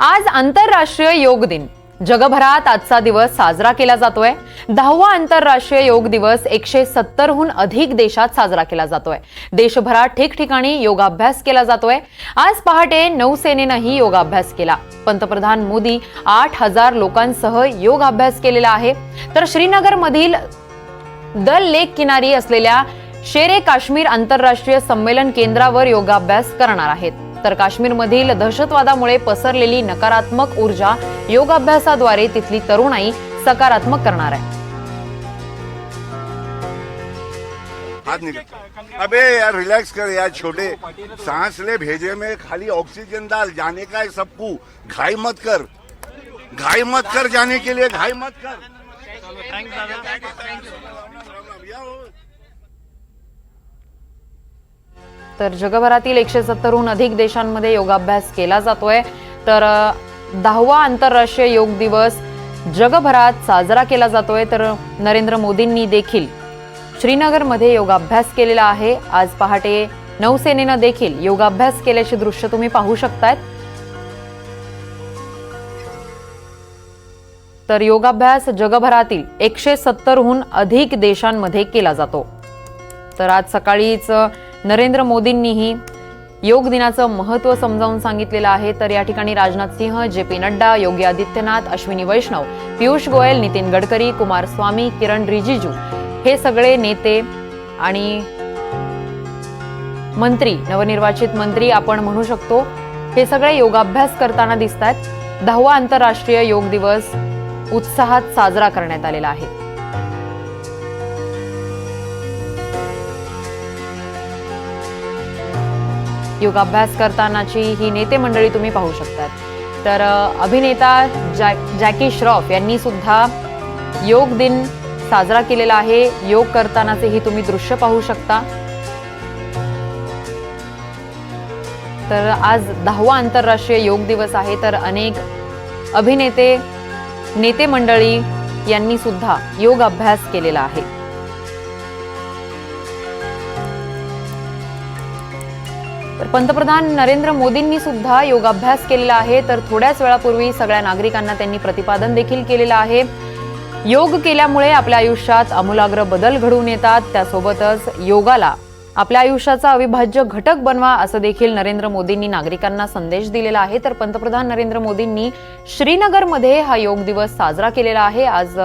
आज आंतरराष्ट्रीय योग दिन. जगभरात आजचा दिवस साजरा केला जातोय. दहावा आंतरराष्ट्रीय योग दिवस एकशे सत्तरहून अधिक देशात साजरा केला जातोय. देशभरात ठिकठिकाणी योगाभ्यास केला जातोय. आज पहाटे नौसेनेनंही योगाभ्यास केला. पंतप्रधान मोदी आठ हजार लोकांसह योगाभ्यास केलेला आहे. तर श्रीनगरमधील दल लेक किनारी असलेल्या शेरे काश्मीर आंतरराष्ट्रीय संमेलन केंद्रावर योगाभ्यास करणार आहेत. तर काश्मीरमधील दहशतवादामुळे पसरलेली नकारात्मक ऊर्जा योगाभ्यासाद्वारे तिथली तरुणाई सकारात्मक करणार आहे. अबे यार रिलैक्स कर यार छोटे. सांस ले भेजे में खाली ऑक्सीजन डाल जाने का है सबको. घाई मत कर. घाई मत कर जाने के लिए घाई मत कर. तर जगभरातील एकशे सत्तरहून अधिक देशांमध्ये योगाभ्यास केला जातोय. तर दहावा आंतरराष्ट्रीय योग दिवस जगभरात साजरा केला जातोय. तर नरेंद्र मोदींनी देखील श्रीनगरमध्ये योगाभ्यास केलेला आहे. आज पहाटे नौसेनेनं देखील योगाभ्यास केल्याचे दृश्य तुम्ही पाहू शकतायत. तर योगाभ्यास जगभरातील एकशे सत्तरहून अधिक देशांमध्ये केला जातो. तर आज सकाळीच नरेंद्र मोदींनीही योग दिनाचं महत्त्व समजावून सांगितलेलं आहे. तर या ठिकाणी राजनाथ सिंह जे पी नड्डा योगी आदित्यनाथ अश्विनी वैष्णव पियुष गोयल नितीन गडकरी कुमारस्वामी किरण रिजिजू हे सगळे नेते आणि मंत्री नवनिर्वाचित मंत्री आपण म्हणू शकतो. हे सगळे योगाभ्यास करताना दिसत आहेत दहावा आंतरराष्ट्रीय योग दिवस उत्साहात साजरा करण्यात आलेला आहे. योगाभ्यास करतानाची ही नेते मंडळी तुम्ही पाहू शकतात. तर अभिनेता जॅक जॅकी श्रॉफ यांनी सुद्धा योग दिन साजरा केलेला आहे. योग करतानाचे ही तुम्ही दृश्य पाहू शकता. तर आज दहावा आंतरराष्ट्रीय योग दिवस आहे. तर अनेक अभिनेते नेते मंडळी यांनी सुद्धा योग अभ्यास केलेला आहे. तर पंतप्रधान नरेंद्र मोदींनी सुद्धा योगाभ्यास केलेला आहे. तर थोड्याच वेळापूर्वी सगळ्या नागरिकांना त्यांनी प्रतिपादन देखील केलेलं आहे. योग केल्यामुळे आपल्या आयुष्यात आमूलाग्र बदल घडून येतात. त्यासोबतच योगाला आपल्या आयुष्याचा अविभाज्य घटक बनवा असं देखील नरेंद्र मोदींनी नागरिकांना संदेश दिलेला आहे. तर पंतप्रधान नरेंद्र मोदींनी श्रीनगरमध्ये हा योग दिवस साजरा केलेला आहे. आज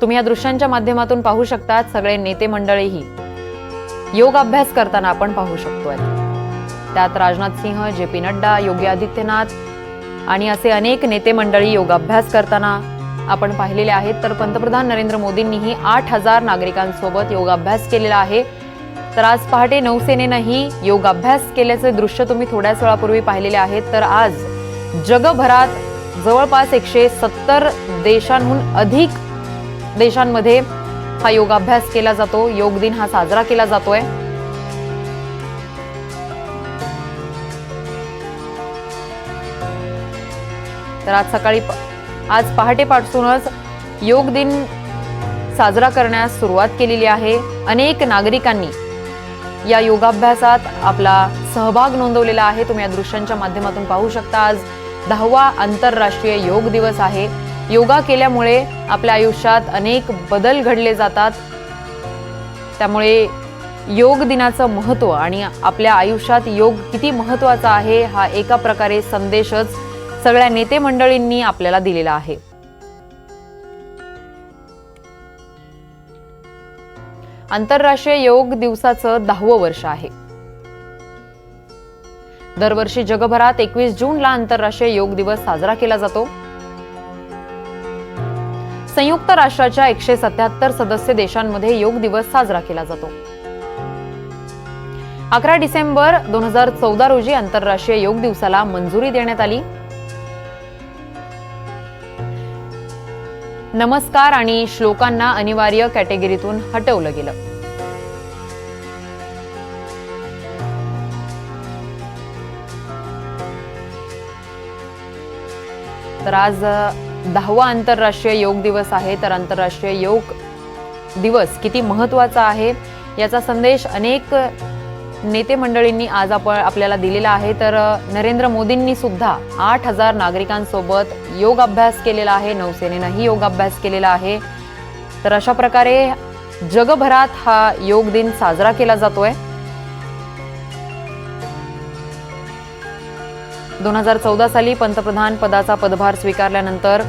तुम्ही या दृश्यांच्या माध्यमातून पाहू शकतात. सगळे नेते मंडळीही योग अभ्यास करताना आपण पाहू शकतोय. त्यात राजनाथ सिंह जे पी नड्डा योगी आदित्यनाथ आणि असे अनेक नेते मंडळी योगाभ्यास करताना आपण पाहिलेले आहेत. तर पंतप्रधान नरेंद्र मोदींनीही आठ हजार नागरिकांसोबत योगाभ्यास केलेला आहे. तर आज पहाटे नौसेनेनंही योगाभ्यास केल्याचे दृश्य तुम्ही थोड्याच वेळापूर्वी पाहिलेले आहेत. तर आज जगभरात जवळपास एकशे सत्तर देशांहून अधिक देशांमध्ये हा योगाभ्यास केला जातो. योग दिन हा साजरा केला जातोय. तर आज सकाळी प- आज पहाटेपासूनच योग दिन साजरा करण्यास सुरुवात केलेली आहे. अनेक नागरिकांनी या योगाभ्यासात आपला सहभाग नोंदवलेला आहे. तुम्ही या दृश्यांच्या माध्यमातून पाहू शकता. आज दहावा आंतरराष्ट्रीय योग दिवस आहे. योगा केल्यामुळे आपल्या आयुष्यात अनेक बदल घडले जातात. त्यामुळे योग दिनाचं महत्त्व आणि आपल्या आयुष्यात योग किती महत्त्वाचा आहे हा एका प्रकारे संदेशच सगळ्या नेते मंडळींनी आपल्याला दिलेला आहे. आंतरराष्ट्रीय योग दिवसाचं दहावं वर्ष आहे. दरवर्षी जगभरात एकवीस जूनला आंतरराष्ट्रीय योग दिवस साजरा केला जातो. संयुक्त राष्ट्राच्या एकशे सत्याहत्तर सदस्य देशांमध्ये योग दिवस साजरा केला जातो. अकरा डिसेंबर दोन हजार चौदा रोजी आंतरराष्ट्रीय योग दिवसाला मंजुरी देण्यात आली. नमस्कार आणि श्लोकांना अनिवार्य कॅटेगरीतून हटवलं गेलं. तर आज दहावा आंतरराष्ट्रीय योग दिवस आहे. तर आंतरराष्ट्रीय योग दिवस किती महत्त्वाचा आहे याचा संदेश अनेक नेते मंडळींनी आज आपण आपल्याला दिलेला आहे. तर नरेंद्र मोदींनी सुद्धा आठ हजार नागरिकांसोबत योग अभ्यास केलेला आहे. नौसेनेनंही योग अभ्यास केलेला आहे. तर अशा प्रकारे जगभरात हा योग दिन साजरा केला जातोय. दोन हजार चौदा साली पंतप्रधान पदाचा पदभार स्वीकारल्यानंतर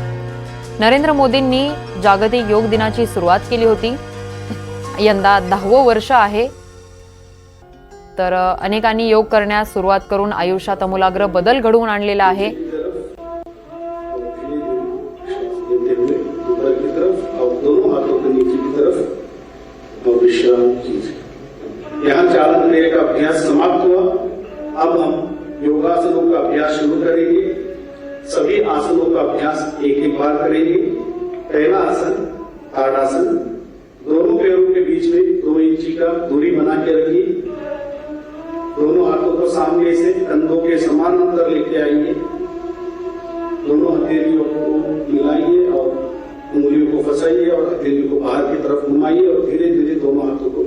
नरेंद्र मोदींनी जागतिक योग दिनाची सुरुवात केली होती. यंदा दहावं वर्ष आहे. तर अनेकांनी योग करण्यास सुरुवात करून आयुष्यात अमूलाग्र बदल घडवून आणलेला आहे. दोनों यहाँ चालन क्रिया का अभ्यास समाप्त हुआ अब हम योगासनों का अभ्यास शुरू करेंगे हो. सभी आसनों का अभ्यास एक एक बार करेंगे पहला आसन ताड़ासन दोनों पैरों के बीच में दो इंची का दूरी बना के रखिए। से कंधों के समान अंतर लेके आइए दोनों हथेलियों को मिलाइए और उंगलियों को फंसाइए और हथेलियों को बाहर की तरफ़ घुमाइए और धीरे धीरे दोनों हाथों को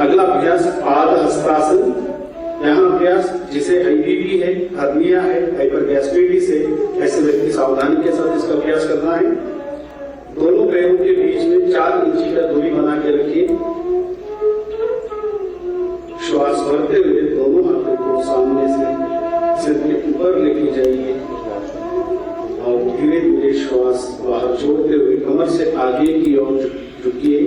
अगला अभ्यास पाद हस्तासन यहाँ अभ्यास जिसे आईबीपी है, हर्निया है हाइपरगैस्ट्रिटिस है ऐसे व्यक्ति सावधानी के साथ इसका अभ्यास करना है। दोनों पैरों के बीच में चार इंची का दूरी बना के रखिए। श्वास भरते हुए दोनों हाथों को सामने से, सिर के ऊपर लेके जाइए। और धीरे धीरे श्वास बाहर छोड़ते हुए कमर से आगे की ओर झुकिए।